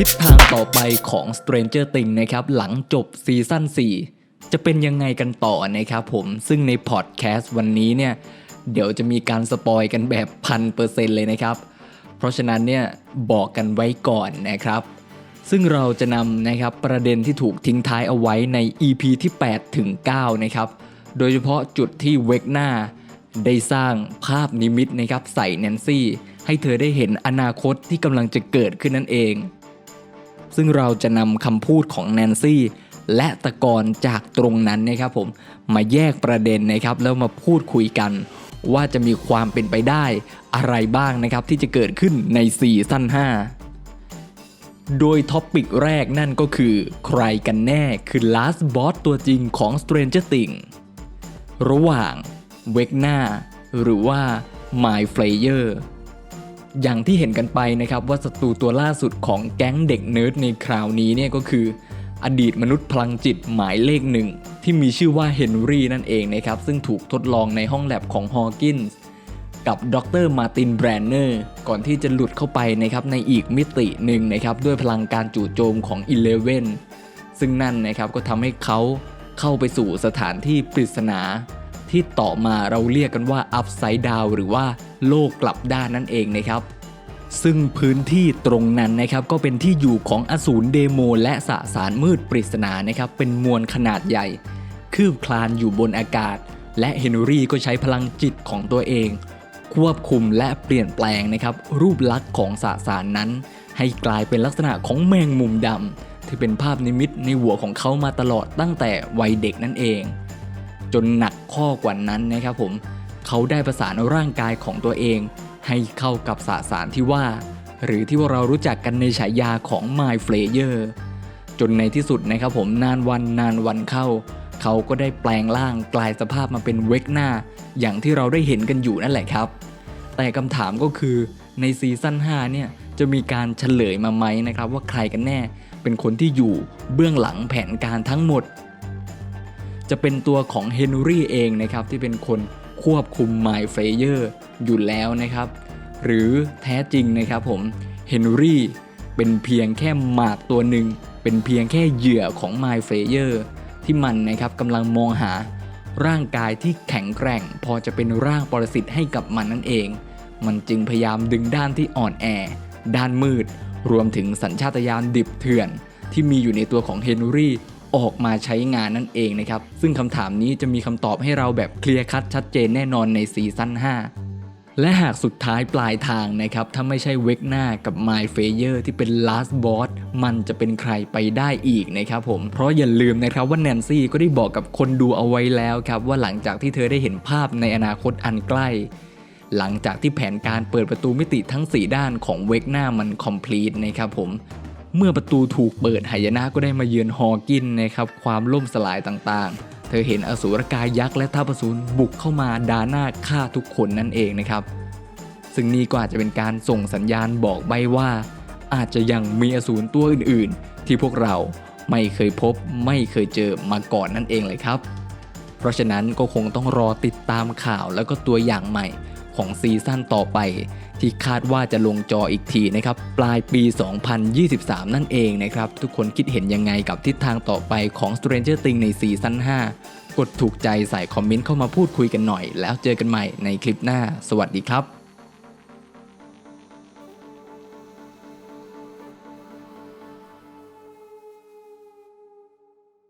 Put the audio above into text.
ทิศทางต่อไปของ Stranger Things นะครับหลังจบซีซั่น4 จะเป็นยังไงกันต่อนะครับผมซึ่งในพอดแคสต์วันนี้เนี่ย เดี๋ยวจะมีการสปอยกันแบบพันเปอร์เซ็นต์เลยนะครับ เพราะฉะนั้นเนี่ยบอกกันไว้ก่อนนะครับ ซึ่งเราจะนำนะครับประเด็นที่ถูกทิ้งท้ายเอาไว้ใน EP ที่ 8 ถึง 9 นะครับ โดยเฉพาะจุดที่เวกหน้าได้สร้างภาพนิมิตนะครับใส่แนนซี่ ให้เธอได้เห็นอนาคตที่กำลังจะเกิดขึ้นนั่นเอง ซึ่งเราจะนำคำพูดของแนนซี่และตะกอนจากตรงนั้นนะครับผมมาแยกประเด็นนะครับแล้วมาพูดคุยกัน ว่าจะมีความเป็นไปได้อะไรบ้างนะครับที่จะเกิดขึ้นในซีซั่น5 โดยท็อปิกแรกนั่นก็คือ ใครกันแน่คือ last boss ตัวจริงของ Stranger Things ระหว่างเวกหน้าหรือว่า My Flayer อย่างที่เห็นกันไปนะครับว่าศัตรูตัวล่าสุดของแก๊งเด็กเนิร์ดในคราวนี้เนี่ยก็คือ อดีตมนุษย์พลังจิตหมายเลขหนึ่งที่มีชื่อว่าเฮนรี่นั่นเองนะครับซึ่งถูกทดลองในห้องแลบของฮอว์กินส์กับดรมาร์ตินแบรนเนอร์ก่อนที่จะหลุดเข้าไปนะครับในอีกมิติหนึ่งนะครับด้วยพลังการจู่โจมของ Eleven ซึ่งนั่นนะครับก็ทำให้เขาเข้าไปสู่สถานที่ปริศนา ที่ต่อมาเราเรียกกันว่า Upside Down หรือว่าโลกกลับด้านนั่นเองนะครับ ซึ่งพื้นที่ตรงนั้นนะครับก็เป็นที่อยู่ของอสูรเดโมและสสารมืดปริศนานะครับเป็นมวลขนาดใหญ่ คืบคลานอยู่บนอากาศ และเฮนรี่ก็ใช้พลังจิตของตัวเอง ควบคุมและเปลี่ยนแปลงนะครับรูปลักษณ์ของสสารนั้น ให้กลายเป็นลักษณะของแมงมุมดำที่เป็นภาพนิมิตในหัวของเขามาตลอดตั้งแต่วัยเด็กนั่นเองจนหนัก ข้อกว่านั้นนะครับผมเขาได้ประสานร่างกายของตัวเอง ให้เข้ากับสสารที่ว่า หรือที่เรารู้จักกันในฉายาของ My Flayer จนในที่สุดนะครับผมนานวันนานวันเข้า เขาก็ได้แปลงร่างกลายสภาพมาเป็นเวกหน้า อย่างที่เราได้เห็นกันอยู่นั่นแหละครับ แต่คำถามก็คือในซีซั่น5เนี่ยจะมีการเฉลยมาไหมนะครับว่าใครกันแน่ เป็นคนที่อยู่เบื้องหลังแผนการทั้งหมด จะเป็นตัวของเฮนรี่เองนะครับที่เป็นคนควบคุมไมล์เฟเยอร์อยู่แล้วนะครับ หรือแท้จริงนะครับผมเฮนรี่เป็นเพียงแค่หมากตัวหนึ่งเป็นเพียงแค่เหยื่อของไมล์เฟเยอร์ที่มันนะครับกำลังมองหาร่างกายที่แข็งแกร่ง พอจะเป็นร่างปรสิตให้กับมันนั่นเอง มันจึงพยายามดึงด้านที่อ่อนแอ ด้านมืด รวมถึงสัญชาตญาณดิบเถื่อน ที่มีอยู่ในตัวของเฮนรี่ ออกมาใช้งานนั่นเองนะครับ ซึ่งคำถามนี้จะมีคำตอบให้เราแบบเคลียร์คัดชัดเจนแน่นอนในซีซั่น 5และหากสุดท้ายปลายทางนะครับ ถ้าไม่ใช่เวกหน้ากับ My f a y e r ที่เป็น last boss มันจะเป็นใครไปได้อีกนะครับผม เพราะอย่าลืมนะครับว่าแนนซี่ก็ได้บอกกับคนดูเอาไว้แล้วครับ ว่าหลังจากที่เธอได้เห็นภาพในอนาคตอันใกล้ หลังจากที่แผนการเปิดประตูมิติทั้ง 4 ด้านของเวกหน้ามัน complete นะครับผม เมื่อประตูถูกเปิดหายนะก็ได้มาเยือนฮอกินนะครับความล่มสลายต่างๆ เธอเห็นอสูรกายยักษ์และท้าประสูรบุกเข้ามาดาหน้าฆ่าทุกคนนั่นเองนะครับ ซึ่งนี่ก็อาจจะเป็นการส่งสัญญาณบอกใบว่า อาจจะยังมีอสูรตัวอื่นๆ ที่พวกเราไม่เคยพบไม่เคยเจอมาก่อนนั่นเองเลยครับ เพราะฉะนั้นก็คงต้องรอติดตามข่าวแล้วก็ตัวอย่างใหม่ ของซีซั่นต่อไป ที่คาดว่าจะลงจออีกทีนะครับปลายปี 2023 นั่นเองนะครับ ทุกคนคิดเห็นยังไงกับทิศทางต่อไปของ Stranger Things ในซีซั่น5 กดถูกใจใส่คอมเมนต์เข้ามาพูดคุยกันหน่อย แล้วเจอกันใหม่ในคลิปหน้า สวัสดีครับ